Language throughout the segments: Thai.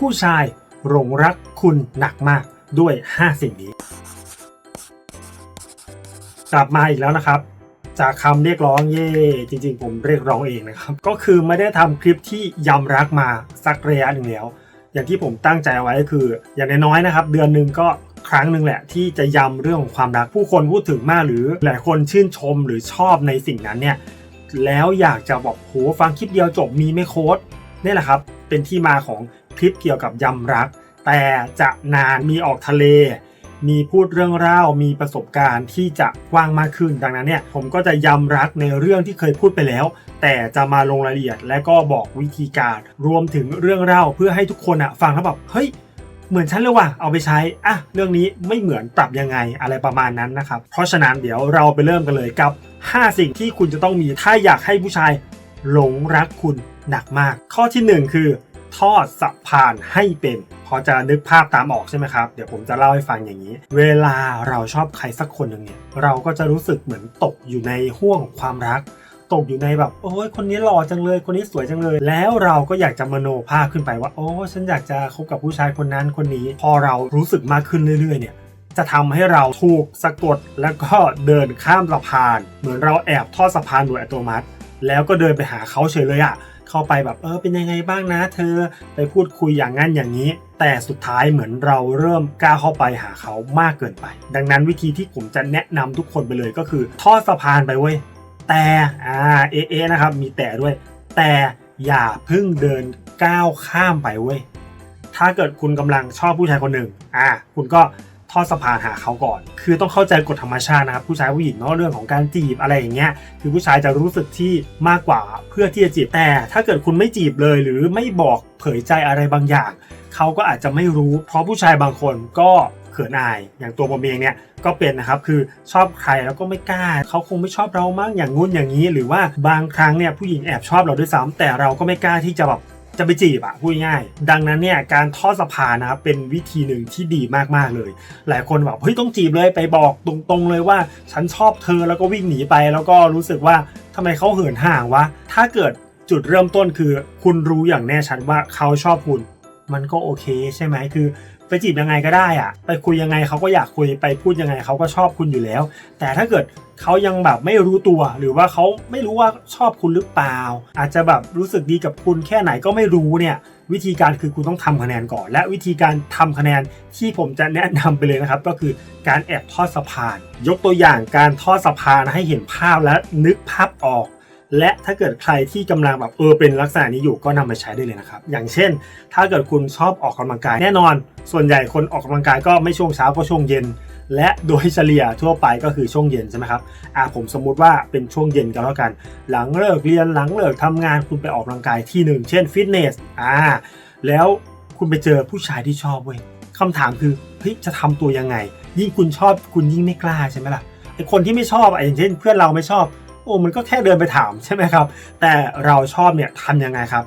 ผู้ชายหลงรักคุณหนักมากด้วย 5 สิ่งนี้ กลับมาอีกแล้วนะครับ จากคำเรียกร้องเย่จริงๆ ผมเรียกร้องเองนะครับ ก็คือไม่ได้ทำคลิปที่ย้ำรักมาสักระยะหนึ่งแล้ว อย่างที่ผมตั้งใจไว้ก็คือ อย่างน้อยๆนะครับ เดือนหนึ่งก็ครั้งหนึ่งแหละที่จะย้ำเรื่องของความรักผู้คนพูดถึงมากหรือหลายคนชื่นชมหรือชอบในสิ่งนั้นเนี่ยแล้วอยากจะบอกโหฟังคลิปเดียวจบมีไม่โค้ดนี่แหละครับ เป็นที่มาของ คลิปเกี่ยวกับยำรัก แต่จะนานมีออกทะเล มีพูดเรื่องเล่ามีประสบการณ์ที่จะกว้างมากขึ้นดังนั้นเนี่ยผมก็จะยำรักในเรื่องที่เคยพูดไปแล้ว แต่จะมาลงรายละเอียด และก็บอกวิธีการ รวมถึงเรื่องเล่าเพื่อให้ทุกคนอะฟังแล้วแบบเฮ้ยเหมือนฉันเลยว่ะ เอาไปใช้ อะ เรื่องนี้ไม่เหมือนปรับยังไงอะไรประมาณนั้นนะครับ เพราะฉะนั้นเดี๋ยวเราไปเริ่มกันเลยกับ 5 สิ่งที่คุณจะต้องมีถ้าอยากให้ผู้ชายหลงรักคุณหนักมาก ข้อทีหนึ่1 คือ ทอดสะพานให้เป็น พอจะนึกภาพตามออกใช่ไหมครับ เดี๋ยวผมจะเล่าให้ฟังอย่างนี้ เวลาเราชอบใครสักคนหนึ่งเนี่ย เราก็จะรู้สึกเหมือนตกอยู่ในห่วงความรัก ตกอยู่ในแบบ โอ้ยคนนี้หล่อจังเลย คนนี้สวยจังเลย แล้วเราก็อยากจะมโนภาพขึ้นไปว่า โอ้ฉันอยากจะคบกับผู้ชายคนนั้นคนนี้ พอเรารู้สึกมากขึ้นเรื่อยๆเนี่ยจะทำให้เราถูกสะกดแล้วก็เดินข้ามสะพาน เหมือนเราแอบทอดสะพานโดยอัตโนมัติ แล้วก็เดินไปหาเขาเฉยเลยอะ เข้าไปแบบเออเป็นยังไงบ้างนะ เธอไปพูดคุยอย่างนั้นอย่างนี้ แต่สุดท้ายเหมือนเราเริ่มกล้าเข้าไปหาเขามากเกินไป ดังนั้นวิธีที่ผมจะแนะนำทุกคนไปเลยก็คือ ทอดสะพานไปเว้ยแต่อ่าเอเอะนะครับมีแต่ด้วย แต่อย่าเพิ่งเดินก้าวข้ามไปเว้ยถ้าเกิดคุณกำลังชอบผู้ชายคนหนึ่งอ่าคุณก็ ทอดสะพานหาเขาก่อน คือต้องเข้าใจกฎธรรมชาตินะครับผู้ชายผู้หญิงเนาะเรื่องของการจีบอะไรอย่างเงี้ยคือผู้ชายจะรู้สึกที่มากกว่าเพื่อที่จะจีบแต่ ถ้าเกิดคุณไม่จีบเลย หรือไม่บอกเผยใจอะไรบางอย่าง เขาก็อาจจะไม่รู้ เพราะผู้ชายบางคนก็เขินอาย อย่างตัวผมเองเนี่ยก็เป็นนะครับคือชอบใครแล้วก็ไม่กล้า เขาคงไม่ชอบเรามั้งอย่างงู้นอย่างนี้ หรือว่าบางครั้งเนี่ยผู้หญิงแอบชอบเราด้วยซ้ำแต่เราก็ไม่กล้าที่จะแบบ จะไปจีบอะพูดง่าย ดังนั้นเนี่ยการทอดสะพานนะครับเป็นวิธีหนึ่งที่ดีมากๆเลย หลายคนแบบเฮ้ยต้องจีบเลยไปบอกตรงๆเลยว่าฉันชอบเธอแล้วก็วิ่งหนีไป แล้วก็รู้สึกว่าทำไมเขาเหินห่างวะถ้าเกิดจุดเริ่มต้นคือ คุณรู้อย่างแน่ชัดว่าเขาชอบคุณ มันก็โอเคใช่ไหมคือ ไปจีบยังไงก็ได้อะไปคุยยังไงเขาก็อยากคุยไปพูดยังไงเขาก็ชอบคุณอยู่แล้ว แต่ถ้าเกิดเขายังแบบไม่รู้ตัวหรือว่าเขาไม่รู้ว่าชอบคุณหรือเปล่า อาจจะแบบรู้สึกดีกับคุณแค่ไหนก็ไม่รู้เนี่ยวิธีการคือคุณต้องทำคะแนนก่อน และวิธีการทำคะแนนที่ผมจะแนะนำไปเลยนะครับ ก็คือการแอบทอดสะพาน ยกตัวอย่างการทอดสะพานให้เห็นภาพและนึกภาพออก และถ้าเกิดใครที่กำลังแบบเออเป็นลักษณะนี้อยู่ก็นำมาใช้ได้เลยนะครับ อย่างเช่น ถ้าเกิดคุณชอบออกกำลังกายแน่นอน ส่วนใหญ่คนออกกำลังกายก็ไม่ช่วงเช้าก็ช่วงเย็น และโดยเฉลี่ยทั่วไปก็คือช่วงเย็นใช่ไหมครับอ่าผมสมมุติว่าเป็นช่วงเย็นกันแล้วกัน หลังเลิกเรียนหลังเลิกทำงานคุณไปออกกำลังกายที่หนึ่งเช่นฟิตเนสอ่าแล้วคุณไปเจอผู้ชายที่ชอบเว้ยคำถามคือเฮ้ยจะทำตัวยังไง ยิ่งคุณชอบคุณยิ่งไม่กล้าใช่ไหมล่ะไอคนที่ไม่ชอบอะอย่างเช่น เพื่อนเราไม่ชอบ อ้มันก็แค่เดินไปถามใช่ไหมครับ แต่เราชอบเนี่ยทำยังไงครับ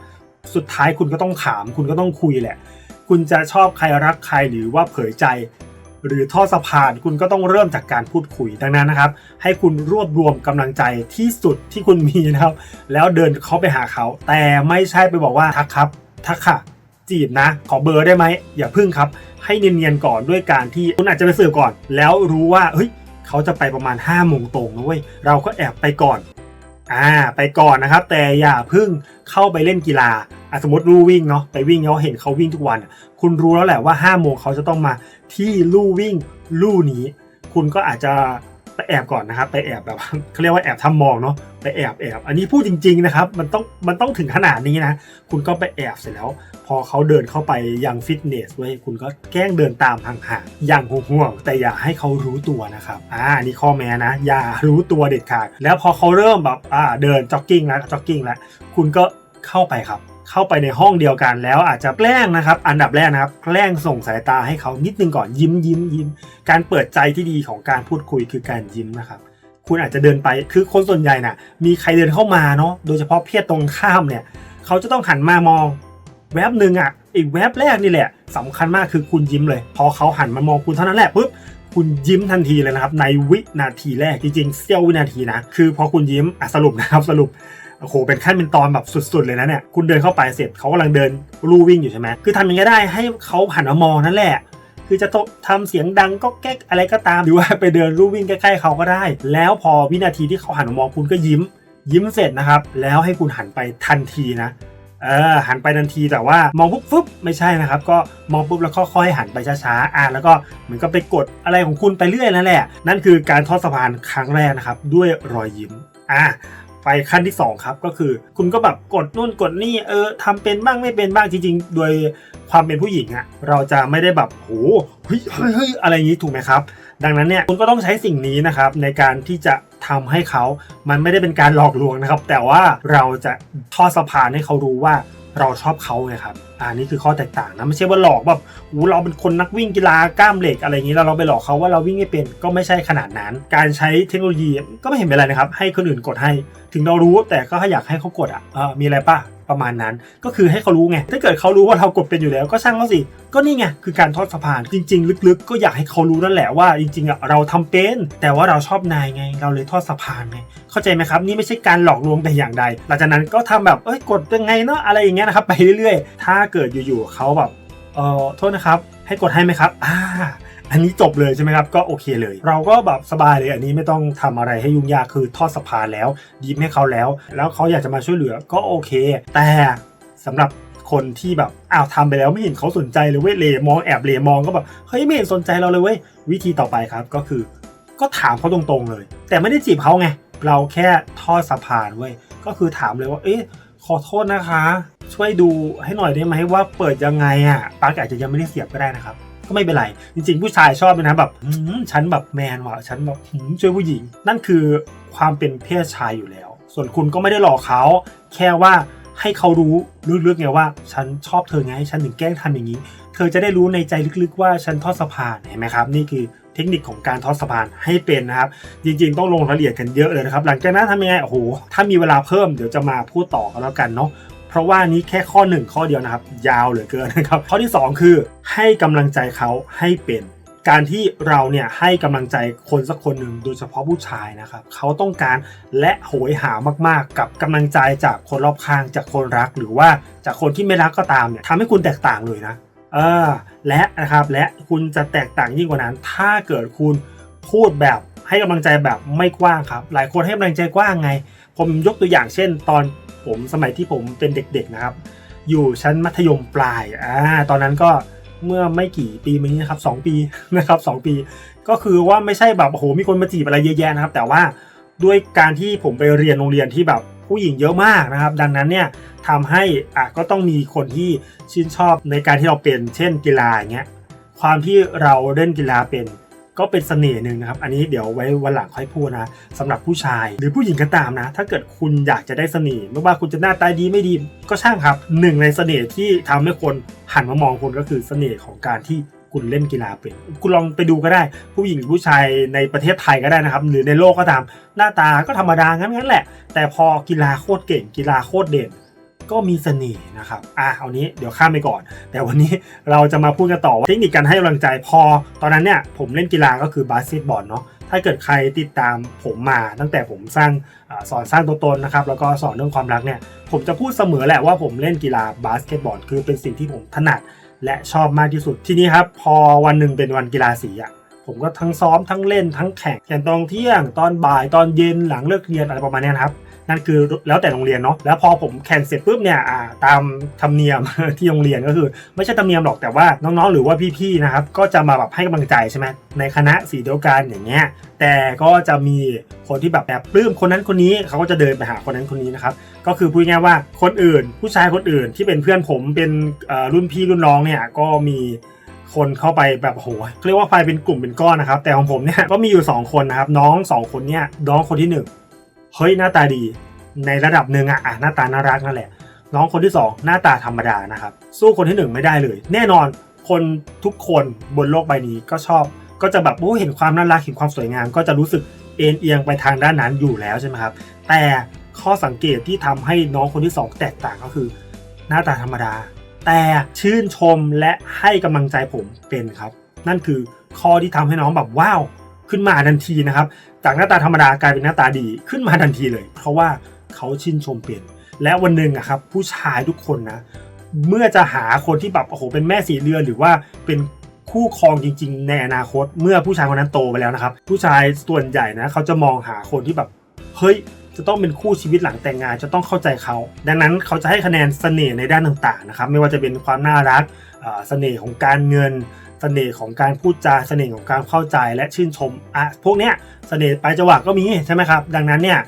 สุดท้ายคุณก็ต้องถาม คุณก็ต้องคุยแหละ คุณจะชอบใครรักใครหรือว่าเผยใจ หรือทอดสะพานคุณก็ต้องเริ่มจากการพูดคุยดังนั้นนะครับ ให้คุณรวบรวมกำลังใจที่สุดที่คุณมีนะครับ แล้วเดินเขาไปหาเขา แต่ไม่ใช่ไปบอกว่าทักครับทักค่ะจีบนะ ขอเบอร์ได้ไหมอย่าพึ่งครับ ให้เนียนๆก่อนด้วยการที่คุณอาจจะไปสืบก่อน แล้วรู้ว่าเฮ้ย เขาจะไปประมาณ5้าโมงตรงนะเว้ยเราก็แอบไปก่อนอ่าไปก่อนนะครับ แต่อย่าเพึ่งเข้าไปเล่นกีฬาอสมมติลู่วิ่งเนาะไปวิ่งเขาเห็นเขาวิ่งทุกวัน คุณรู้แล้วแหละว่า5้าโมงเขาจะต้องมาที่ลู่วิ่งลู่นี้ คุณก็อาจจะ แอบก่อนนะครับ ไปแอบแบบเขาเรียกว่าแอบทำมองเนาะไปแอบแอบอันนี้พูดจริง ๆนะครับ มันต้องมันต้องถึงขนาดนี้นะ คุณก็ไปแอบเสร็จแล้ว พอเขาเดินเข้าไปยังฟิตเนสเว้ยคุณก็แกล้งเดินตามห่างๆอย่างห่วงๆแต่อย่าให้เขารู้ตัวนะครับอ่านี่ข้อแม้นะ อย่ารู้ตัวเด็ดขาดแล้วพอเขาเริ่มแบบอ่าเดินจ็อกกิ้งแล้วจ็อกกิ้งแล้วคุณก็เข้าไปครับ เข้าไปในห้องเดียวกันแล้วอาจจะแกล้งนะครับ อันดับแรกนะครับ แกล้งส่งสายตาให้เขานิดนึงก่อนยิ้มยิ้มยิ้ม การเปิดใจที่ดีของการพูดคุยคือการยิ้มนะครับ คุณอาจจะเดินไปคือคนส่วนใหญ่น่ะ มีใครเดินเข้ามาเนาะโดยเฉพาะเพศตรงข้ามเนี่ย เขาจะต้องหันมามองแวบหนึ่งอะอีกแวบแรกนี่แหละสำคัญมากคือคุณยิ้มเลย พอเขาหันมามองคุณเท่านั้นแหละปุ๊บคุณยิ้มทันทีเลยนะครับ ในวินาทีแรกจริงๆเสี้ยววินาทีนะ คือพอคุณยิ้มอะสรุปนะครับสรุป โอ้โหเป็นขั้นเป็นตอนแบบสุด ๆ เลยนะเนี่ยคุณเดินเข้าไปเสร็จเขากำลังเดินลู่วิ่งอยู่ใช่ไหมคือทำยังไงก็ได้ให้เขาหันมามองนั่นแหละ คือจะทำเสียงดังก็แก๊กอะไรก็ตามหรือว่าไปเดินลู่วิ่งใกล้ๆเขาก็ได้ แล้วพอวินาทีที่เขาหันมามองคุณก็ยิ้ม ยิ้มเสร็จนะครับ แล้วให้คุณหันไปทันทีนะเออหันไปทันทีแต่ว่ามองปุ๊บปุ๊บไม่ใช่นะครับ ก็มองปุ๊บแล้วค่อยๆหันไปช้าๆอ่าแล้วก็เหมือนก็ไปกดอะไรของคุณไปเรื่อยนั่นแหละ นั่นคือการทอดสะพานครั้งแรกนะครับ ด้วยรอยยิ้มอ่า ไปขั้นที่ 2 ครับ ก็คือ คุณก็แบบกดนู่นกดนี่เออทำเป็นบ้างไม่เป็นบ้างจริงๆ โดยความเป็นผู้หญิงอะเราจะไม่ได้แบบโหเฮ้ยเฮ้ยเฮ้ยอะไรอย่างนี้ถูกไหมครับ ดังนั้นเนี่ยคุณก็ต้องใช้สิ่งนี้นะครับในการที่จะทำให้เขา มันไม่ได้เป็นการหลอกลวงนะครับ แต่ว่าเราจะทอดสะพานให้เขารู้ว่า เราชอบเขาไงครับอันนี้คือข้อแตกต่างนะไม่ใช่ว่าหลอกแบบอูเราเป็นคนนักวิ่งกีฬากล้ามเหล็กอะไรอย่างนี้แล้วเราไปหลอกเขาว่าเราวิ่งไม่เป็นก็ไม่ใช่ขนาดนั้น การใช้เทคโนโลยีก็ไม่เห็นเป็นไรนะครับ ให้คนอื่นกดให้ ถึงเรารู้แต่ก็อยากให้เขากดอะมีอะไรป่ะ ประมาณนั้น ก็คือให้เขารู้ไง ถ้าเกิดเขารู้ว่าเรากดเป็นอยู่แล้วก็ช่างเขาสิ ก็นี่ไงคือการทอดสะพาน จริง ๆ ลึกๆ ก็อยากให้เขารู้นั่นแหละว่าจริงๆอะเราทำเป็น แต่ว่าเราชอบนายไง เราเลยทอดสะพานไง เข้าใจไหมครับ นี่ไม่ใช่การหลอกลวงแต่อย่างใด หลังจากนั้นก็ทำแบบ เอ้ย กดยังไงเนาะ อะไรอย่างเงี้ยนะครับ ไปเรื่อยๆ ถ้าเกิดอยู่ๆเขาแบบ เออโทษนะครับ ให้กดให้ไหมครับ อ่า อันนี้จบเลยใช่ไหมครับก็โอเคเลย เราก็แบบสบายเลยอันนี้ไม่ต้องทำอะไรให้ยุ่งยากคือทอดสะพานแล้วยิ้มให้เขาแล้ว แล้วเขาอยากจะมาช่วยเหลือก็โอเค แต่สำหรับคนที่แบบอ้าวทำไปแล้วไม่เห็นเขาสนใจเลยเว้ยเลมองแอบเลมองก็แบบเฮ้ยไม่เห็นสนใจเราเลยเว้ยวิธีต่อไปครับก็คือ ก็ถามเขาตรงๆเลย แต่ไม่ได้จีบเขาไงเราแค่ทอดสะพานเว้ยก็คือถามเลยว่า เอ๊ะขอโทษนะคะ ช่วยดูให้หน่อยได้ไหมว่าเปิดยังไงอะปลั๊กอาจจะยังไม่ได้เสียบก็ได้นะครับ ก็ไม่เป็นไร จริง ๆ ผู้ชายชอบเลยนะแบบฉันแบบแมนว่ะฉันแบบช่วยผู้หญิง นั่นคือความเป็นเพศชายอยู่แล้ว ส่วนคุณก็ไม่ได้หลอกเขา แค่ว่าให้เขารู้ลึกๆไงว่า ฉันชอบเธอไง ฉันถึงแกล้งทำอย่างนี้ เธอจะได้รู้ในใจลึกๆว่าฉันทอดสะพานเห็นไหมครับ นี่คือเทคนิคของการทอดสะพานให้เป็นนะครับ จริงๆ ต้องลงรายละเอียดกันเยอะเลยนะครับ หลังจากนั้นทำยังไงโอ้โหถ้ามีเวลาเพิ่มเดี๋ยวจะมาพูดต่อกันแล้วกันเนาะ เพราะว่านี้แค่ข้อ 1 ข้อเดียวนะครับ ยาวเหลือเกินนะครับ ข้อที่ 2 คือให้กำลังใจเขาให้เป็นการที่เราเนี่ยให้กำลังใจคนสักคนหนึ่งโดยเฉพาะผู้ชายนะครับเขาต้องการและโหยหามากๆ กับกำลังใจจากคนรอบข้างจากคนรัก หรือว่าจากคนที่ไม่รักก็ตามเนี่ยทำให้คุณแตกต่างเลยนะเออและนะครับและคุณจะแตกต่างยิ่งกว่านั้น ถ้าเกิดคุณพูดแบบให้กำลังใจแบบไม่กว้างครับ หลายคนให้กำลังใจกว้างไง ผมยกตัวอย่างเช่น ตอน ผมสมัยที่ผมเป็นเด็กๆนะครับ อยู่ชั้นมัธยมปลายอ่าตอนนั้นก็เมื่อไม่กี่ปีมานี้นะครับสองปีนะครับสองปี ก็คือว่าไม่ใช่แบบโอ้โหมีคนมาจีบอะไรเยอะแยะนะครับ แต่ว่าด้วยการที่ผมไปเรียนโรงเรียนที่แบบผู้หญิงเยอะมากนะครับ ดังนั้นเนี่ยทำให้อะก็ต้องมีคนที่ชื่นชอบในการที่เราเป็นเช่นกีฬาอย่างเงี้ยความที่เราเล่นกีฬาเป็น ก็เป็นเสน่ห์หนึ่งนะครับ อันนี้เดี๋ยวไว้วันหลังค่อยพูดนะสำหรับผู้ชายหรือผู้หญิงก็ตามนะ ถ้าเกิดคุณอยากจะได้เสน่ห์ไม่ว่าคุณจะหน้าตาดีไม่ดี ก็ช่างครับหนึ่งในเสน่ห์ที่ทำให้คนหันมามองคุณก็คือเสน่ห์ของการที่คุณเล่นกีฬาเป็นคุณลองไปดูก็ได้ ผู้หญิงหรือผู้ชายในประเทศไทยก็ได้นะครับ หรือในโลกก็ตาม หน้าตาก็ธรรมดางั้นงั้นแหละ แต่พอกีฬาโคตรเก่งกีฬาโคตรเด่น ก็มีเสน่ห์นะครับ อะเอานี้เดี๋ยวข้ามไปก่อน แต่วันนี้เราจะมาพูดกันต่อว่าเทคนิคการให้กำลังใจพอ ตอนนั้นเนี่ยผมเล่นกีฬาก็คือบาสเกตบอลเนาะ ถ้าเกิดใครติดตามผมมาตั้งแต่ผมสร้างอสอนสร้างตัวตนนะครับ แล้วก็สอนเรื่องความรักเนี่ย ผมจะพูดเสมอแหละว่าผมเล่นกีฬาบาสเกตบอลคือเป็นสิ่งที่ผมถนัดและชอบมากที่สุด ทีนี้ครับ พอวันหนึ่งเป็นวันกีฬาสีอะผมก็ทั้งซ้อมทั้งเล่นทั้งแข่งแข่งตอนเที่ยง ตอนบ่ายตอนเย็นหลังเลิกเรียนอะไรประมาณนี้นครับ นั่นคือแล้วแต่โรงเรียนเนาะแล้วพอผมแข่งเสร็จปุ๊บเนี่ยตามธรรมเนียมที่โรงเรียนก็คือ ไม่ใช่ธรรมเนียมหรอกแต่ว่าน้องๆ หรือว่าพี่ๆนะครับก็จะมาแบบให้กำลังใจใช่ไหมในคณะสีเดียวกันอย่างเงี้ยแต่ก็จะมีคนที่แบบแบบปลื้มคนนั้นคนนี้เขาก็จะเดินไปหาคนนั้นคนนี้นะครับก็คือพูดง่ายว่าคนอื่น ผู้ชายคนอื่นที่เป็นเพื่อนผมเป็นรุ่นพี่รุ่นน้องเนี่ยก็มีคนเข้าไปแบบโหเรียกว่าไปเป็นกลุ่มเป็นก้อนนะครับ แต่ของผมเนี่ยก็มีอยู่ 2 คนนะครับ น้อง 2 คนเนี่ยน้องคนที่หนึ่ง เฮ้ยหน้าตาดีในระดับหนึ่งอะอะหน้าตาน่ารักนั่นแหละ น้องคนที่ 2 หน้าตาธรรมดานะครับ สู้คนที่ 1 ไม่ได้เลย แน่นอนคนทุกคนบนโลกใบนี้ก็ชอบ ก็จะแบบโอ้เห็นความน่ารักเห็นความสวยงาม ก็จะรู้สึกเอ็นเอียงไปทางด้านนั้นอยู่แล้วใช่ไหมครับ แต่ข้อสังเกตที่ทำให้น้องคนที่ 2 แตกต่างก็คือ หน้าตาธรรมดา แต่ชื่นชมและให้กำลังใจผมเป็นครับ นั่นคือข้อที่ทำให้น้องแบบว้าว ขึ้นมาทันทีนะครับ จากหน้าตาธรรมดากลายเป็นหน้าตาดีขึ้นมาทันทีเลย เพราะว่าเขาชื่นชมเป็นและวันหนึ่งอะครับผู้ชายทุกคนนะ เมื่อจะหาคนที่แบบโอ้โหเป็นแม่สีเรือนหรือว่าเป็นคู่ครองจริง ๆ ในอนาคต เมื่อผู้ชายคนนั้นโตไปแล้วนะครับ ผู้ชายส่วนใหญ่นะเขาจะมองหาคนที่แบบเฮ้ยจะต้องเป็นคู่ชีวิตหลังแต่งงานจะต้องเข้าใจเขา ดังนั้นเขาจะให้คะแนนเสน่ห์ในด้านต่างๆนะครับไม่ว่าจะเป็นความน่ารักเสน่ห์ของการเงิน สน่ห์ของการพูดจาเสน่ห์ของการเข้าใจและชื่นชมอะพวกเนี้ยเสน่ห์ปลายจวักก็มีใช่ไหมครับ ดังนั้นเนี่ย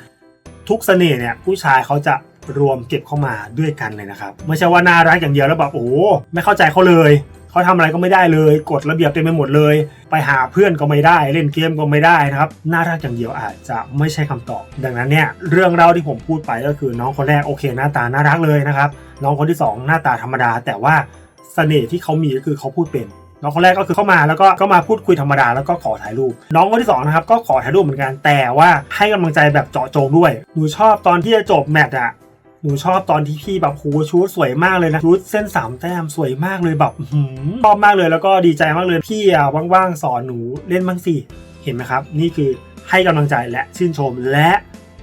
ทุกเสน่ห์เนี่ยผู้ชายเขาจะรวมเก็บเข้ามาด้วยกันเลยนะครับไม่ใช่ว่าน่ารักอย่างเดียวแล้วแบบโอ้ไม่เข้าใจเขาเลยเขาทำอะไรก็ไม่ได้เลยกฎระเบียบเต็มไปหมดเลย ไปหาเพื่อนก็ไม่ได้ เล่นเกมก็ไม่ได้นะครับน่ารักอย่างเดียวอาจจะไม่ใช่คำตอบ ดังนั้นเนี่ยเรื่องเล่าที่ผมพูดไปก็คือน้องคนแรกโอเค หน้าตาน่ารักเลยนะครับน้องคนที่สองหน้าตาธรรมดา แต่ว่าเสน่ห์ที่เขามีก็คือเขาพูดเป็น น้องคนแรกก็คือเข้ามาแล้วก็ก็มาพูดคุยธรรมดาแล้วก็ขอถ่ายรูป น้องคนที่สองนะครับก็ขอถ่ายรูปเหมือนกันแต่ว่าให้กำลังใจแบบเจาะจงด้วยหนูชอบตอนที่จะจบแมตช์อะหนูชอบตอนที่พี่แบบโหชูดสวยมากเลยนะชูดเส้นสามแต้มสวยมากเลยแบบอื้อหือชอบมากเลยแล้วก็ดีใจมากเลยพี่อะว่างๆสอนหนูเล่นบ้างสิเห็นไหมครับ นี่คือให้กำลังใจและชื่นชมและ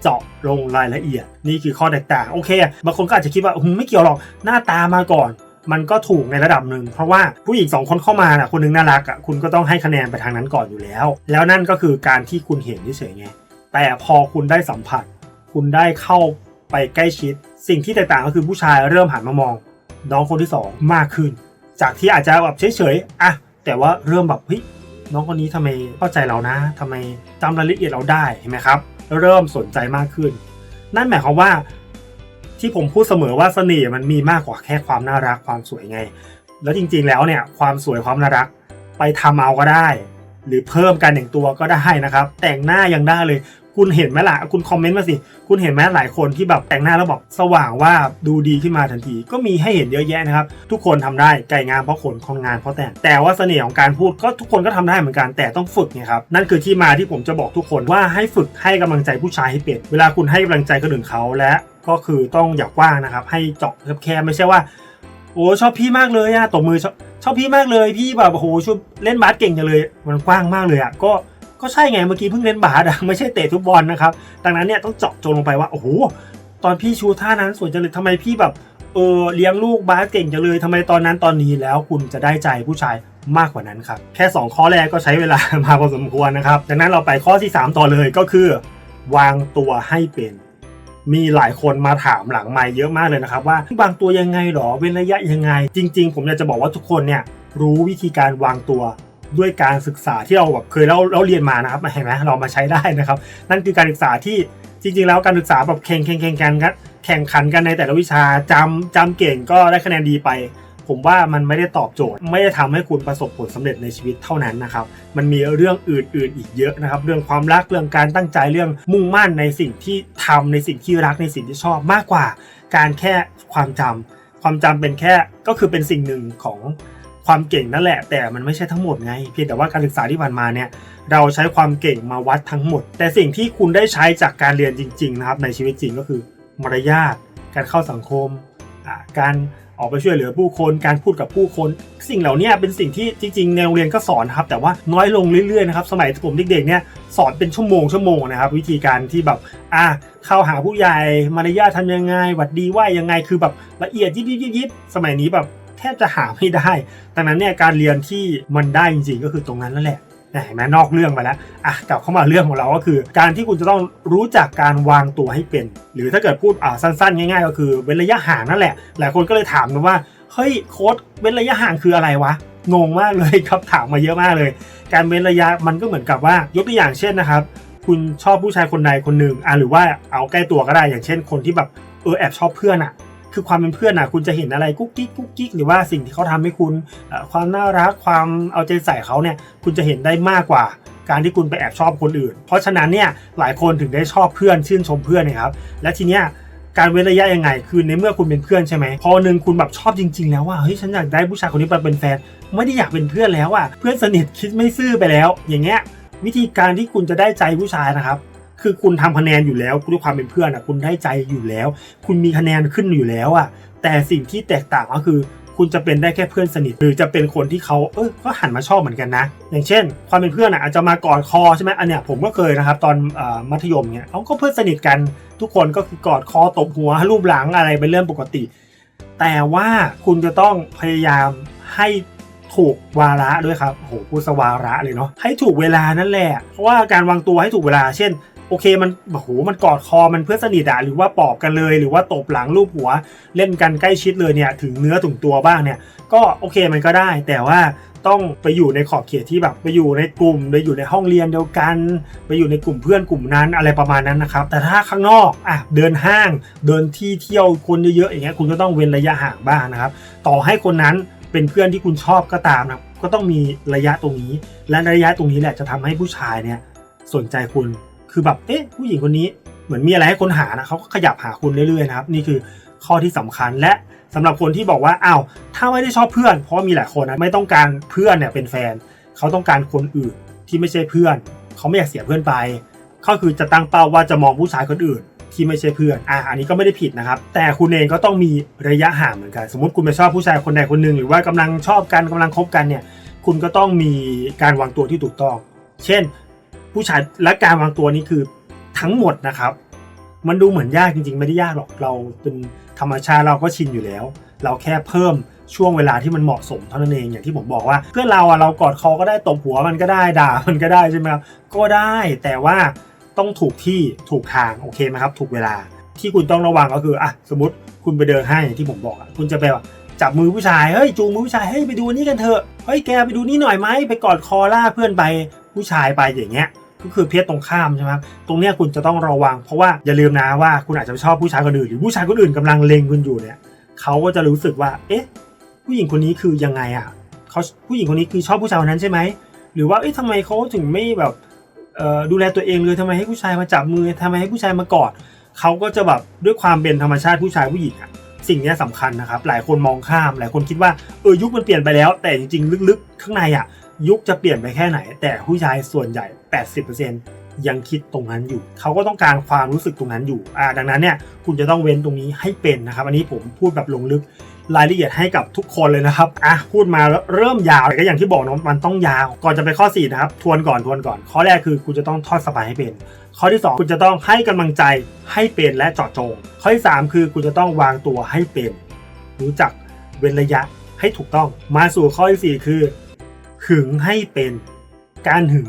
เจาะลงรายละเอียด นี่คือข้อแตกต่าง โอเค บางคนก็อาจจะคิดว่าหือไม่เกี่ยวหรอกหน้าตามาก่อน มันก็ถูกในระดับหนึ่งเพราะว่าผู้หญิงสองคนเข้ามาน่ะคนหนึงน่ารักอะคุณก็ต้องให้คะแนนไปทางนั้นก่อนอยู่แล้ว แล้วนั่นก็คือการที่คุณเห็นเฉยๆไงแต่พอคุณได้สัมผัส คุณได้เข้าไปใกล้ชิด สิ่งที่แตกต่างก็คือผู้ชายเริ่มหันมามอง น้องคนที่สองมากขึ้น จากที่อาจจะแบบเฉยๆอะแต่ว่าเริ่มแบบเฮ้ยน้องคนนี้ทำไมเข้าใจเรานะทำไมจำรายละเอียดเราได้เห็นไหมครับ เริ่มสนใจมากขึ้น นั่นหมายความว่า ที่ผมพูดเสมอว่าเสน่ห์มันมีมากกว่าแค่ความน่ารักความสวยไง แล้วจริงๆแล้วเนี่ยความสวยความน่ารักไปทำเอาก็ได้ หรือเพิ่มการแต่งตัวก็ได้นะครับ แต่งหน้ายังได้เลย คุณเห็นไหมล่ะคุณคอมเมนต์มาสิคุณเห็นไหมหลายคนที่แบบแต่งหน้าแล้วบอกสว่างว่าดูดีขึ้นมาทันที ก็มีให้เห็นเยอะแยะนะครับ ทุกคนทำได้ไก่งามเพราะขนคนงานเพราะแต่งแต่ว่าเสน่ห์ของการพูดก็ทุกคนก็ทำได้เหมือนกันแต่ต้องฝึกไงครับ นั่นคือที่มาที่ผมจะบอกทุกคนว่าให้ฝึกให้กำลังใจผู้ชายให้เป็นเวลาคุณให้กำลังใจคนอื่นเขาและ ก็คือต้องอย่ากว้างนะครับ ให้เจาะแคบๆไม่ใช่ว่า โอ้ชอบพี่มากเลยอะตบมือชอบชอบพี่มากเลย พี่แบบโอ้โหชุดเล่นบาสเก่งจังเลย มันกว้างมากเลยอะก็ก็ใช่ไงเมื่อกี้เพิ่งเล่นบาสอะไม่ใช่เตะฟุตบอลนะครับ ดังนั้นเนี่ยต้องเจาะจงลงไปว่าโอ้โหตอนพี่ชูท่านั้นสวยจังเลยทำไมพี่แบบเออเลี้ยงลูกบาสเก่งจังเลยทำไมตอนนั้นตอนนี้แล้วคุณจะได้ใจผู้ชายมากกว่านั้นครับ แค่ 2 ข้อแรกก็ใช้เวลามาพอสมควรนะครับดังนั้นเราไปข้อที่ 3 ต่อเลยก็คือ วางตัวให้เป็น มีหลายคนมาถามหลังไมค์เยอะมากเลยนะครับ ว่าบางตัวยังไงหรอเว้นระยะยังไง จริง ๆ ผมอยากจะบอกว่าทุกคนเนี่ยรู้วิธีการวางตัวด้วยการศึกษาที่เราแบบเคยเล่าเราเรียนมานะครับเห็นไหมเรามาใช้ได้นะครับ นั่นคือการศึกษาที่จริง ๆ แล้วการศึกษาแบบแข่งแข่งแข่งกันแข่งขันกันในแต่ละวิชาจำจำเก่งก็ได้คะแนนดีไป ผมว่ามันไม่ได้ตอบโจทย์ ไม่ได้ทำให้คุณประสบผลสำเร็จในชีวิตเท่านั้นนะครับ มันมีเรื่องอื่นๆอีกเยอะนะครับ เรื่องความรักเรื่องการตั้งใจเรื่องมุ่งมั่นในสิ่งที่ทำในสิ่งที่รักในสิ่งที่ชอบมากกว่า การแค่ความจำความจำเป็นแค่ก็คือเป็นสิ่งหนึ่งของความเก่งนั่นแหละ แต่มันไม่ใช่ทั้งหมดไง เพียงแต่ว่าการศึกษาที่ผ่านมาเนี่ยเราใช้ความเก่งมาวัดทั้งหมด แต่สิ่งที่คุณได้ใช้จากการเรียนจริง ๆ นะครับ ในชีวิตจริงก็คือมารยาทการเข้าสังคมการ ออกไปช่วยเหลือผู้คนการพูดกับผู้คน สิ่งเหล่านี้เป็นสิ่งที่จริงๆในโรงเรียนก็สอนนะครับแต่ว่าน้อยลงเรื่อยๆนะครับสมัยผมเด็กๆเนี่ยสอนเป็นชั่วโมงชั่วโมงนะครับ วิธีการที่แบบอ่าเข้าหาผู้ใหญ่มารยาททำยังไงหวัดดีไหว่ายังไงคือแบบละเอียดยิบยิบยิบยิบสมัยนี้แบบแทบจะหาไม่ได้ ดังนั้นเนี่ยการเรียนที่มันได้จริงๆก็คือตรงนั้นนั่นแหละ เห็นไหมนอกเรื่องไปแล้วอะกลับเข้ามาเรื่องของเราก็คือ การที่คุณจะต้องรู้จักการวางตัวให้เป็น หรือถ้าเกิดพูดอ่าสั้นๆ ง่ายๆ ก็คือเว้นระยะห่างนั่นแหละ หลายคนก็เลยถามนว่าเฮ้ยโค้ดเว้นระยะห่างคืออะไรวะงงมากเลยครับถามมาเยอะมากเลย การเว้นระยะมันก็เหมือนกับว่ายกตัวอย่างเช่นนะครับ คุณชอบผู้ชายคนใดคนหนึ่งอะหรือว่าเอาใกล้ตัวก็ได้อย่างเช่น คนที่แบบเออแอบชอบเพื่อนอะ คือความเป็นเพื่อนอะคุณจะเห็นอะไรกุ๊กกิ๊กกุ๊กกิ๊กหรือว่าสิ่งที่เขาทำให้คุณความน่ารักความเอาใจใส่เขาเนี่ยคุณจะเห็นได้มากกว่าการที่คุณไปแอบชอบคนอื่น เพราะฉะนั้นเนี่ยหลายคนถึงได้ชอบเพื่อนชื่นชมเพื่อนนะครับและทีเนี้ยการเว้นระยะยังไง คือในเมื่อคุณเป็นเพื่อนใช่ไหมพอหนึ่งคุณแบบชอบจริง ๆ แล้วว่าเฮ้ยฉันอยากได้ผู้ชายคนนี้มาเป็นแฟน ไม่ได้อยากเป็นเพื่อนแล้วอะเพื่อนสนิทคิดไม่ซื่อไปแล้ว อย่างเงี้ยวิธีการที่คุณจะได้ใจผู้ชายนะครับ คือคุณทำคะแนนอยู่แล้วด้วยความเป็นเพื่อนอะคุณได้ใจอยู่แล้ว คุณมีคะแนนขึ้นอยู่แล้วอะแต่สิ่งที่แตกต่างก็คือ คุณจะเป็นได้แค่เพื่อนสนิท หรือจะเป็นคนที่เขาเออก็หันมาชอบเหมือนกันนะ อย่างเช่น ความเป็นเพื่อนอะอาจจะมากอดคอใช่ไหมอันเนี้ยผมก็เคยนะครับตอนอมัธยมเนี่ยเขาก็เพื่อนสนิทกันทุกคนก็คือกอดคอตบหัวรูปหลังอะไรเป็นเรื่องปกติ แต่ว่าคุณจะต้องพยายามให้ถูกวาระด้วยครับโหพูดสวาระเลยเนาะให้ถูกเวลานั่นแหละ เพราะว่าการวางตัวให้ถูกเวลา เช่น โอเคมันโอ้โหมันกอดคอมันเพื่อนสนิทอะหรือว่าปอบกันเลย หรือว่าตบหลังรูปหัวเล่นกันใกล้ชิดเลยเนี่ยถึงเนื้อถึงตัวบ้างเนี่ย ก็โอเคมันก็ได้ แต่ว่าต้องไปอยู่ในขอบเขตที่แบบไปอยู่ในกลุ่มไปอยู่ในห้องเรียนเดียวกัน ไปอยู่ในกลุ่มเพื่อนกลุ่มนั้นอะไรประมาณนั้นนะครับ แต่ถ้าข้างนอกอะเดินห้างเดินที่เที่ยวคนเยอะๆอย่างเงี้ยคุณก็ต้องเว้นระยะห่างบ้างนะครับ ต่อให้คนนั้นเป็นเพื่อนที่คุณชอบก็ตามนะครับก็ต้องมีระยะตรงนี้ และระยะตรงนี้แหละจะทำให้ผู้ชายเนี่ยสนใจคุณ คือแบบเอ๊ะผู้หญิงคนนี้เหมือนมีอะไรให้ค้นหานะเขาก็ขยับหาคุณเรื่อยๆนะครับ นี่คือข้อที่สำคัญและสำหรับคนที่บอกว่าอ้าวถ้าไม่ได้ชอบเพื่อน เพราะมีหลายคนนะไม่ต้องการเพื่อนเนี่ยเป็นแฟน เขาต้องการคนอื่นที่ไม่ใช่เพื่อน เขาไม่อยากเสียเพื่อนไปก็คือจะตั้งเป้าว่าจะมองผู้ชายคนอื่น ที่ไม่ใช่เพื่อนอะอันนี้ก็ไม่ได้ผิดนะครับ แต่คุณเองก็ต้องมีระยะห่างเหมือนกัน สมมติคุณไปชอบผู้ชายคนใดคนหนึ่งหรือว่ากำลังชอบกันกำลังคบกันเนี่ย คุณก็ต้องมีการวางตัวที่ถูกต้อง เช่น ผู้ชายและการวางตัวนี้คือทั้งหมดนะครับ มันดูเหมือนยากจริง ๆ ไม่ได้ยากหรอกเราเป็นธรรมชาติเราก็ชินอยู่แล้ว เราแค่เพิ่มช่วงเวลาที่มันเหมาะสมเท่านั้นเองอย่างที่ผมบอกว่า เพื่อนเราอะเรากอดคอก็ได้ตบหัวมันก็ได้ด่ามันก็ได้ใช่ไหมครับก็ได้แต่ว่าต้องถูกที่ถูกทางโอเคไหมครับ ถูกเวลาที่คุณต้องระวังก็คืออะสมมติคุณไปเดินห้างอย่างที่ผมบอกอะคุณจะไปแบบจับมือผู้ชายเฮ้ยจูงมือผู้ชายเฮ้ยไปดูนี่กันเถอะเฮ้ยแกไปดูนี่หน่อยไหมไปกอดคอล่าเพื่อนไปผู้ชายไปอย่างเงี้ย ก็คือเพศตรงข้ามใช่ไหมครับตรงเนี้ยคุณจะต้องระวัง เพราะว่าอย่าลืมนะว่าคุณอาจจะชอบผู้ชายคนอื่นหรือผู้ชายคนอื่นกำลังเล็งคุณอยู่เนี่ยเขาก็จะรู้สึกว่า เอ๊ะ ผู้หญิงคนนี้คือยังไงอะเขาผู้หญิงคนนี้คือชอบผู้ชายคนนั้นใช่ไหมหรือว่าเอ๊ะทำไมเขาถึงไม่แบบดูแลตัวเองเลยทำไมให้ผู้ชายมาจับมือทำไมให้ผู้ชายมากอดเขาก็จะแบบด้วยความเป็นธรรมชาติผู้ชายผู้หญิงอะสิ่งนี้สำคัญนะครับ หลายคนมองข้าม หลายคนคิดว่าเออยุคมันเปลี่ยนไปแล้ว แต่จริงๆ ลึกๆ ข้างในอะยุคจะเปลี่ยนไปแค่ไหน แต่ผู้ชายส่วนใหญ่ 80%ยังคิดตรงนั้นอยู่ เขาก็ต้องการความรู้สึกตรงนั้นอยู่อ่าดังนั้นเนี่ยคุณจะต้องเว้นตรงนี้ให้เป็นนะครับ อันนี้ผมพูดแบบลงลึกรายละเอียดให้กับทุกคนเลยนะครับ อะ พูดมาแล้วเริ่มยาวแต่ก็อย่างที่บอกนะมันต้องยาว ก่อนจะไปข้อ 4 นะครับ ทวนก่อนทวนก่อน ข้อแรกคือคุณจะต้องทอดสบายให้เป็น ข้อที่ 2 คุณจะต้องให้กำลังใจให้เป็นและเจาะจง ข้อที่ 3 คือคุณจะต้องวางตัวให้เป็น รู้จักเว้นระยะให้ถูกต้อง มาสู่ข้อที่ 4 คือ หึงให้เป็น การหึง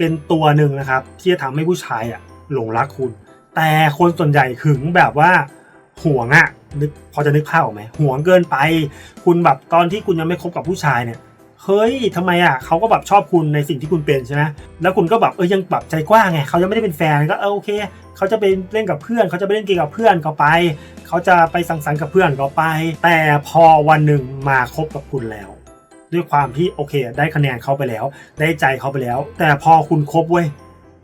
เป็นตัวหนึ่งนะครับ ที่จะทำให้ผู้ชายอะหลงรักคุณ แต่คนส่วนใหญ่หึงแบบว่าห่วงอะนึกพอจะนึกภาพออกไหมห่วงเกินไป คุณแบบตอนที่คุณยังไม่คบกับผู้ชายเนี่ยเฮ้ยทำไมอะเขาก็แบบชอบคุณในสิ่งที่คุณเป็นใช่ไหมแล้วคุณก็แบบเออยังแบบใจกว้างไงเขายังไม่ได้เป็นแฟนก็เออโอเคเขาจะไปเล่นกับเพื่อน เขาจะไปเล่นเกมกับเพื่อนก็ไป เขาจะไปสังสรรค์กับเพื่อนก็ไป แต่พอวันหนึ่งมาคบกับคุณแล้ว ด้วยความที่โอเค ได้คะแนนเขาไปแล้ว ได้ใจเขาไปแล้ว แต่พอคุณครบเว้ย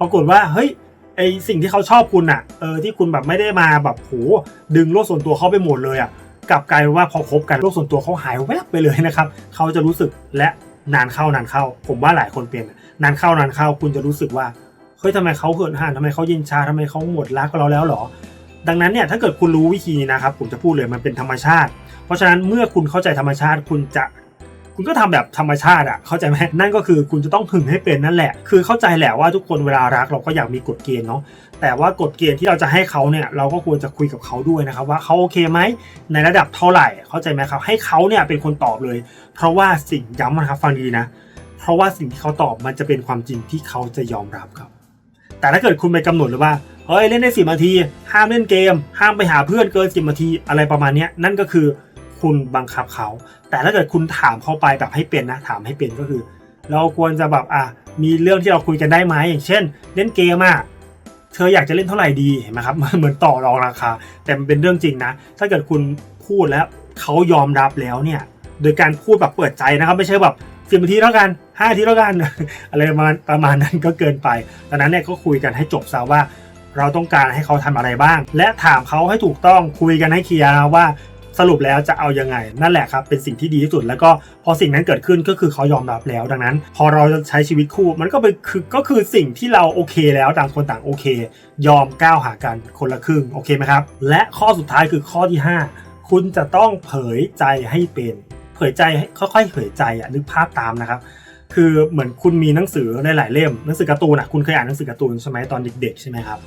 ปรากฏว่าเฮ้ยไอสิ่งที่เขาชอบคุณอะเออที่คุณแบบไม่ได้มาแบบโหดึงโลกส่วนตัวเขาไปหมดเลยอะกลับกลายว่าพอคบกันโลกส่วนตัวเขาหายแวบไปเลยนะครับเขาจะรู้สึกและนานเข้านานเข้า ผมว่าหลายคนเป็นนานเข้านานเข้า คุณจะรู้สึกว่าเฮ้ยทำไมเขาเหินห่างทำไมเขาเย็นชาทำไมเขาหมดรักเราแล้วหรอ ดังนั้นเนี่ยถ้าเกิดคุณรู้วิธีนี้นะครับ ผมจะพูดเลยมันเป็นธรรมชาติ เพราะฉะนั้นเมื่อคุณเข้าใจธรรมชาติ คุณจะ คุณก็ทำแบบธรรมชาติอะเข้าใจไหมนั่นก็คือคุณจะต้องหึงให้เป็นนั่นแหละ คือเข้าใจแหละว่าทุกคนเวลารักเราก็อยากมีกฎเกณฑ์เนาะแต่ว่ากฎเกณฑ์ที่เราจะให้เขาเนี่ยเราก็ควรจะคุยกับเขาด้วยนะครับว่าเขาโอเคไหมในระดับเท่าไหร่เข้าใจไหมครับให้เขาเนี่ยเป็นคนตอบเลย เพราะว่าสิ่งย้ำนะครับฟังดีนะ เพราะว่าสิ่งที่เขาตอบมันจะเป็นความจริงที่เขาจะยอมรับครับ แต่ถ้าเกิดคุณไปกำหนดเลยว่าเฮ้ยเล่นได้สิบนาที ห้ามเล่นเกม ห้ามไปหาเพื่อนเกินสิบนาทีอะไรประมาณนี้นั่นก็คือ คุณบังคับเขา แต่ถ้าเกิดคุณถามเขาไปแบบให้เป็นนะถามให้เป็นก็คือ เราควรจะแบบอะมีเรื่องที่เราคุยกันได้ไหมอย่างเช่น เล่นเกมอะเธออยากจะเล่นเท่าไหร่ดีเห็นไหมครับเหมือนต่อรองราคา แต่มันเป็นเรื่องจริงนะ ถ้าเกิดคุณพูดแล้วเขายอมรับแล้วเนี่ย โดยการพูดแบบเปิดใจนะครับไม่ใช่แบบสิบนาทีแล้วกันห้านาทีแล้วกัน อะไรประมาณประมาณนั้นก็เกินไปดังนั้นเนี่ยก็คุยกันให้จบซะว่า เราต้องการให้เขาทำอะไรบ้าง และถามเขาให้ถูกต้องคุยกันให้เคลียร์ว่า สรุปแล้วจะเอายังไง นั่นแหละครับเป็นสิ่งที่ดีที่สุด แล้วก็พอสิ่งนั้นเกิดขึ้นก็คือเขายอมรับแล้ว ดังนั้น พอเราจะใช้ชีวิตคู่ มันก็เป็นคือก็คือสิ่งที่เราโอเคแล้วต่างคนต่างโอเค ยอมก้าวหากันคนละครึ่งโอเคไหมครับ และข้อสุดท้ายคือข้อที่ 5 คุณจะต้องเผยใจให้เป็น เผยใจค่อยๆเผยใจอะนึกภาพตามนะครับคือเหมือนคุณมีหนังสือหลายๆเล่มหนังสือการ์ตูนอะคุณเคยอ่านหนังสือการ์ตูนใช่ไหมตอนเด็กๆใช่ไหมครับ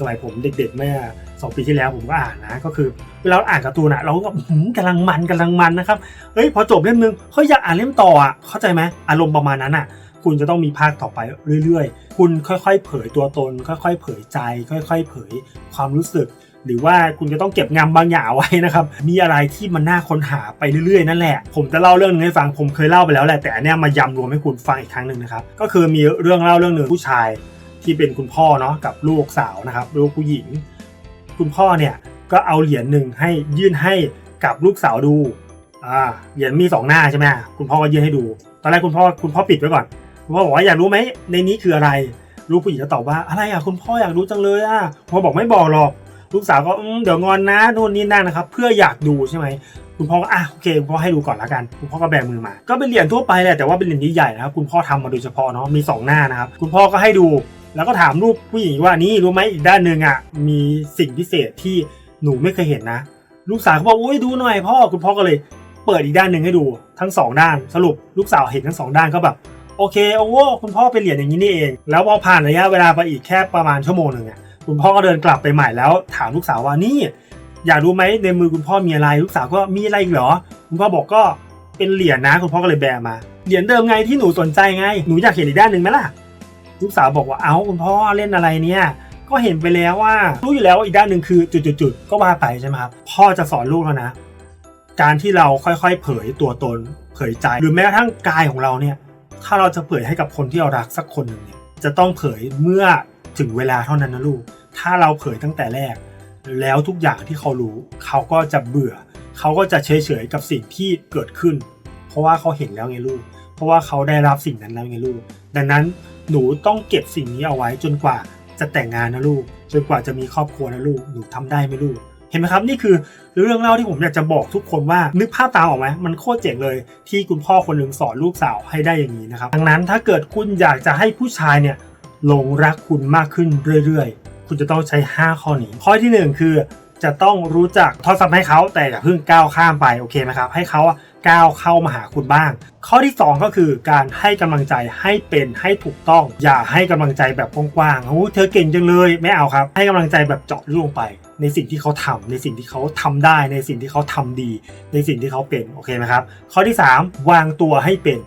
สมัยผมเด็กๆเมื่อสองปีที่แล้วผมก็อ่านนะก็คือเวลาเราอ่านการ์ตูนอะเราก็แบบหืมกำลังมันกำลังมันนะครับเฮ้ยพอจบเล่มนึงเฮ้ยอยากอ่านเล่มต่ออะเข้าใจไหมอารมณ์ประมาณนั้นอะคุณจะต้องมีภาคต่อไปเรื่อยๆ คุณค่อยๆ เผยตัวตน ค่อยๆ เผยใจ ค่อยๆ เผยความรู้สึก หรือว่าคุณจะต้องเก็บงำบางอย่างไว้นะครับ มีอะไรที่มันน่าค้นหาไปเรื่อยๆ นั่นแหละ ผมจะเล่าเรื่องนึงให้ฟัง ผมเคยเล่าไปแล้วแหละ แต่อันเนี้ยมายำรวมให้คุณฟังอีกครั้งหนึ่งนะครับ ก็คือมีเรื่องเล่าเรื่องหนึ่งผู้ชาย ที่เป็นคุณพ่อเนาะกับลูกสาวนะครับลูกผู้หญิง คุณพ่อเนี่ยก็เอาเหรียญหนึ่งให้ยื่นให้กับลูกสาวดูอ่าเหรียญมีสองหน้าใช่ไหมคุณพ่อก็ยื่นให้ดู ตอนแรกคุณพ่อคุณพ่อปิดไว้ก่อนคุณพ่อบอกว่าอยากรู้ไหมในนี้คืออะไร ลูกผู้หญิงก็ตอบว่าอะไรอะคุณพ่ออยากรู้จังเลยอะพ่อบอกไม่บอกหรอกลูกสาวก็เดี๋ยวงอนนะนู่นนี่นั่นนะครับ เพื่ออยากดูใช่ไหมคุณพ่อก็อะโอเคคุณพ่อให้ดูก่อนละกัน คุณพ่อก็แบมือมา ก็เป็นเหรียญทั่วไปแหละแต่ว่าเป็นเหรียญใหญ่นะครับคุณพ่อทำมาโดยเฉพาะเนาะมีสองหน้านะครับ คุณพ่อก็ให้ดู แล้วก็ถามลูกผู้หญิงว่านี่รู้ไหมอีกด้านหนึ่งอะมีสิ่งพิเศษที่หนูไม่เคยเห็นนะ ลูกสาวเขาบอกโอ้ยดูหน่อยพ่อคุณพ่อก็เลย เปิดอีกด้านหนึ่งให้ดูทั้งสองด้านสรุปลูกสาวเห็นทั้งสองด้านก็แบบโอเคโอ้โหคุณพ่อเป็นเหรียญอย่างนี้นี่เอง แล้วพอผ่านระยะเวลาไปอีกแค่ประมาณชั่วโมงหนึ่งอะคุณพ่อก็เดินกลับไปใหม่แล้ว ถามลูกสาวว่านี่ อยากรู้ไหมในมือคุณพ่อมีอะไรลูกสาวก็มีอะไรอีกเหรอ คุณพ่อบอกก็เป็นเหรียญนะคุณพ่อก็เลยแบมาเหรียญเดิมไงที่หนูสนใจไงหนูอยากเห็นอีกด้านหนึ่งไหมล่ะ ลูกสาวบอกว่าเอ้าคุณพ่อเล่นอะไรเนี่ย ก็เห็นไปแล้วว่ารู้อยู่แล้วว่าอีกด้านหนึ่งคือจุดๆก็ว่าไปใช่ไหมครับพ่อจะสอนลูกแล้วนะ การที่เราค่อยๆ เผยตัวตน เผยใจหรือแม้กระทั่งกายของเราเนี่ย ถ้าเราจะเผยให้กับคนที่เรารักสักคนหนึ่งเนี่ยจะต้องเผยเมื่อถึงเวลาเท่านั้นนะลูก ถ้าเราเผยตั้งแต่แรก แล้วทุกอย่างที่เขารู้ เขาก็จะเบื่อ เขาก็จะเฉยๆกับสิ่งที่เกิดขึ้น เพราะว่าเขาเห็นแล้วไงลูก เพราะว่าเขาได้รับสิ่งนั้นแล้วไงลูก ดังนั้น หนูต้องเก็บสิ่งนี้เอาไว้จนกว่าจะแต่งงานนะลูก จนกว่าจะมีครอบครัวนะลูก หนูทำได้ไหมลูก เห็นไหมครับ นี่คือเรื่องเล่าที่ผมอยากจะบอกทุกคนว่า นึกภาพตามออกไหมมันโคตรเจ๋งเลย ที่คุณพ่อคนหนึ่งสอนลูกสาวให้ได้อย่างนี้นะครับ ดังนั้นถ้าเกิดคุณอยากจะให้ผู้ชายเนี่ยหลงรักคุณมากขึ้นเรื่อยๆ คุณจะต้องใช้ 5 ข้อนี้ ข้อทีหนึ่1 คือจะต้องรู้จักทอดซับให้เขาแต่อย่าเพิ่งก้าวข้ามไปโอเคไหมครับ ให้เขา ก้าวเข้ามาหาคุณบ้าง ข้อที่ 2 ก็คือการให้กำลังใจให้เป็นให้ถูกต้อง อย่าให้กำลังใจแบบกว้างๆโอ้เธอเก่งจังเลยไม่เอาครับ ให้กำลังใจแบบเจาะลึกลงไป ในสิ่งที่เขาทำในสิ่งที่เขาทำได้ในสิ่งที่เขาทำดี ในสิ่งที่เขาเป็นโอเคไหมครับ ข้อที่ 3 วางตัวให้เป็น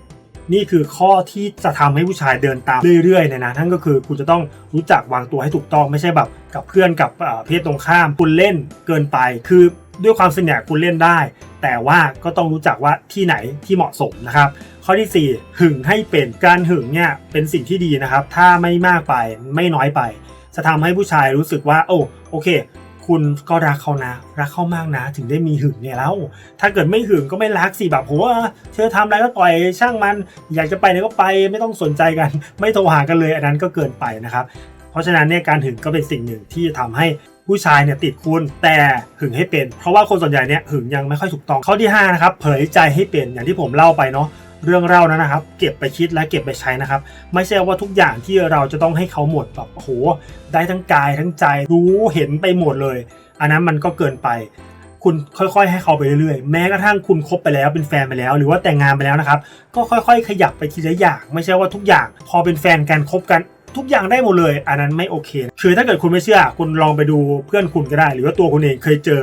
นี่คือข้อที่จะทำให้ผู้ชายเดินตามเรื่อยๆเนี่ยนะนั่นก็คือคุณจะต้องรู้จักวางตัวให้ถูกต้องไม่ใช่แบบกับเพื่อนกับเอ่อเพศตรงข้าม คุณเล่นเกินไปคือ ด้วยความสนิทคุณเล่นได้ แต่ว่าก็ต้องรู้จักว่าที่ไหนที่เหมาะสมนะครับ ข้อทีสี่4 หึงให้เป็นการหึงเนี่ยเป็นสิ่งที่ดีนะครับ ถ้าไม่มากไปไม่น้อยไป จะทำให้ผู้ชายรู้สึกว่า โอ้โอเค คุณก็รักเขานะ รักเขามากนะ ถึงได้มีหึงเนี่ยแล้ว ถ้าเกิดไม่หึงก็ไม่รักสิแบบโหเธอทำอะไรก็ปล่อยช่างมัน อยากจะไปไหนก็ไปไม่ต้องสนใจกัน ไม่โทรหากันเลยอันนั้นก็เกินไปนะครับ เพราะฉะนั้นเนี่ยการหึงก็เป็นสิ่งหนึ่งที่จะทำให้ ผู้ชายเนี่ยติดคุณแต่หึงให้เป็น เพราะว่าคนส่วนใหญ่เนี่ยหึงยังไม่ค่อยถูกต้องข้อที่5นะครับเผยใจให้เป็นอย่างที่ผมเล่าไปเนาะเรื่องเล่านั้นนะครับ เก็บไปคิดและเก็บไปใช้นะครับ ไม่ใช่ว่าทุกอย่างที่เราจะต้องให้เขาหมดแบบโอ้โหได้ทั้งกายทั้งใจรู้เห็นไปหมดเลย อันนั้นมันก็เกินไป คุณค่อยๆ ให้เขาไปเรื่อยๆ แม้กระทั่งคุณคบไปแล้วเป็นแฟนไปแล้ว หรือว่าแต่งงานไปแล้วนะครับ ก็ค่อย ๆ ขยับไปทีละอย่าง ไม่ใช่ว่าทุกอย่าง พอเป็นแฟนกันคบกัน ทุกอย่างได้หมดเลย อันนั้นไม่โอเคคือถ้าเกิดคุณไม่เชื่อ คุณลองไปดูเพื่อนคุณก็ได้ หรือว่าตัวคุณเองเคยเจอ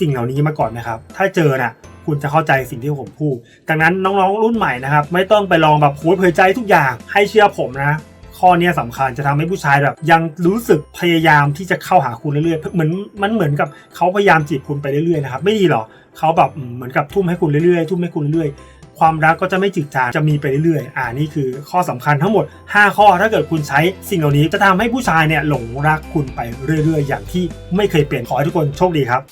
สิ่งเหล่านี้มาก่อนไหมครับ ถ้าเจอน่ะคุณจะเข้าใจสิ่งที่ผมพูดดังนั้นน้องๆรุ่นใหม่นะครับ ไม่ต้องไปลองแบบโหยเผยใจทุกอย่างให้เชื่อผมนะข้อนี้ยสำคัญจะทำให้ผู้ชายแบบ ยังรู้สึกพยายามที่จะเข้าหาคุณเรื่อยๆเหมือนมันเหมือนกับเขาพยายามจีบคุณไปเรื่อยๆนะครับไม่ดีหรอเขาแบบเหมือนกับทุ่มให้คุณเรื่อยๆ ทุ่มให้คุณเรื่อยๆ ความรักก็จะไม่จืดจางจะมีไปเรื่อยๆ อ่านี่คือข้อสำคัญทั้งหมด 5 ข้อถ้าเกิดคุณใช้สิ่งเหล่านี้จะทำให้ผู้ชายเนี่ยหลงรักคุณไปเรื่อยๆ อย่างที่ไม่เคยเปลี่ยนขอให้ทุกคนโชคดีครับ